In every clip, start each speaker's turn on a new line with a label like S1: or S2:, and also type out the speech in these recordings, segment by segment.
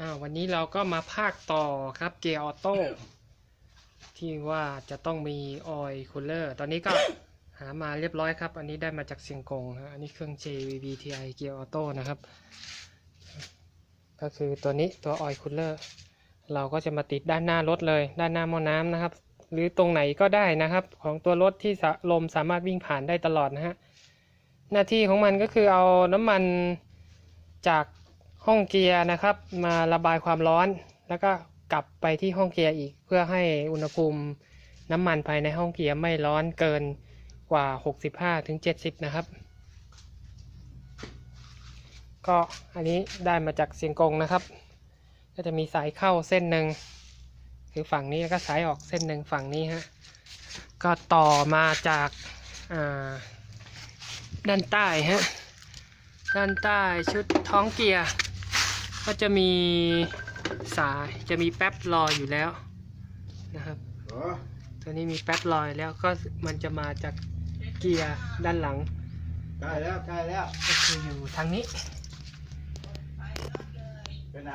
S1: อ่าวันนี้เราก็มาภาคต่อครับเกียร์ออโต้ที่ว่าจะต้องมีออยล์คูลเลอร์ ตอนนี้ก็หามาเรียบร้อยครับ อันนี้ได้มาจากเซียงกงฮะอันนี้เครื่อง JVB TI เกียร์ออโต้นะครับ ก็คือตัวนี้ตัวออยล์คูลเลอร์ เราก็จะมาติดด้านหน้ารถเลย ด้านหน้าหม้อน้ำนะครับ หรือตรงไหนก็ได้นะครับ ของตัวรถที่ลมสามารถวิ่งผ่านได้ตลอดนะฮะหน้าที่ของมันก็คือเอาน้ำมันจาก ห้องเกียร์นะครับ มาระบายความร้อน แล้วก็กลับไปที่ห้องเกียร์อีก เพื่อให้อุณหภูมิน้ำมันภายในห้องเกียร์ไม่ร้อนเกินกว่า 65ถึง70 นะครับ ก็อันนี้ได้มาจากเสียงกงนะครับ ก็จะมีสายเข้าเส้นหนึ่งคือฝั่งนี้แล้วก็สายออกเส้นหนึ่งฝั่งนี้ฮะก็ต่อมาจากาด้านใต้ฮะด้านใต้ชุดท้องเกียร์ ก็จะมีสายจะมีแป๊บรออยู่แล้วนะครับ
S2: เหรอ
S1: ตัวนี้มีแป๊บรอยแล้วก็มันจะมาจากเกียร์ด้านหลัง
S2: ใกล้แล้วใกล้แล้ว
S1: ก็คืออยู่ทางนี้
S2: ไปไหน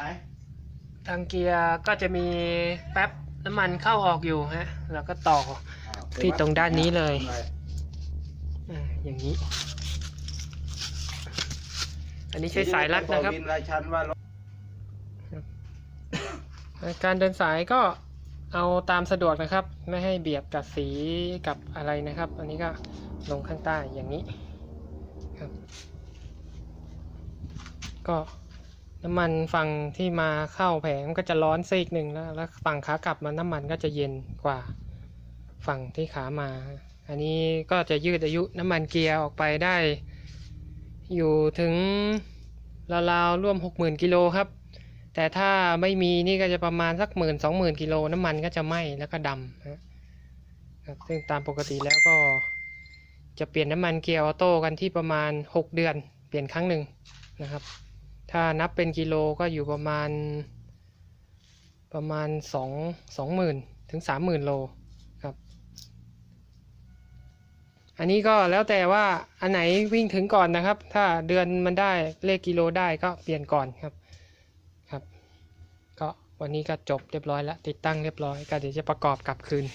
S1: ทางเกียร์ก็จะมีแป๊บน้ำมันเข้าออกอยู่ฮะแล้วก็ต่อ
S2: อ้าว
S1: ที่ตรงด้านนี้เลย
S2: ทำไม
S1: อ่าอย่างนี้ อันนี้ใช้สายรัดนะครับ
S2: วินรายชันว่ารถ
S1: การเดินสายก็เอาตามสะดวกนะครับ ไม่ให้เบียดกับสีกับอะไรนะครับ อันนี้ก็ลงข้างใต้อย่างนี้ครับ ก็น้ำมันฝั่งที่มาเข้าแผงก็จะร้อนซีกหนึ่งแล้ว แล้วฝั่งขากลับมาน้ำมันก็จะเย็นกว่าฝั่งที่ขามา อันนี้ก็จะยืดอายุน้ำมันเกียร์ออกไปได้ อยู่ถึงราวๆร่วมหกหมื่นกิโลครับ แต่ถ้าไม่มีนี่ก็จะประมาณสักหมื่นสองหมื่นกิโลน้ำมันก็จะไหม้แล้วก็ดำนะครับซึ่งตามปกติแล้วก็จะเปลี่ยนน้ำมันเกียร์ออโต้กันที่ประมาณ 6 เดือน เปลี่ยนครั้งหนึ่งนะครับ ถ้านับเป็นกิโลก็อยู่ประมาณ ประมาณ 2 2หมื่นถึง 3 0,000 โลครับ อันนี้ก็แล้วแต่ว่าอันไหนวิ่งถึงก่อนนะครับ ถ้าเดือนมันได้เลขกิโลได้ก็เปลี่ยนก่อนครับ วันนี้ก็จบเรียบร้อยแล้ว ติดตั้งเรียบร้อยก็เดี๋ยวจะประกอบกลับคืน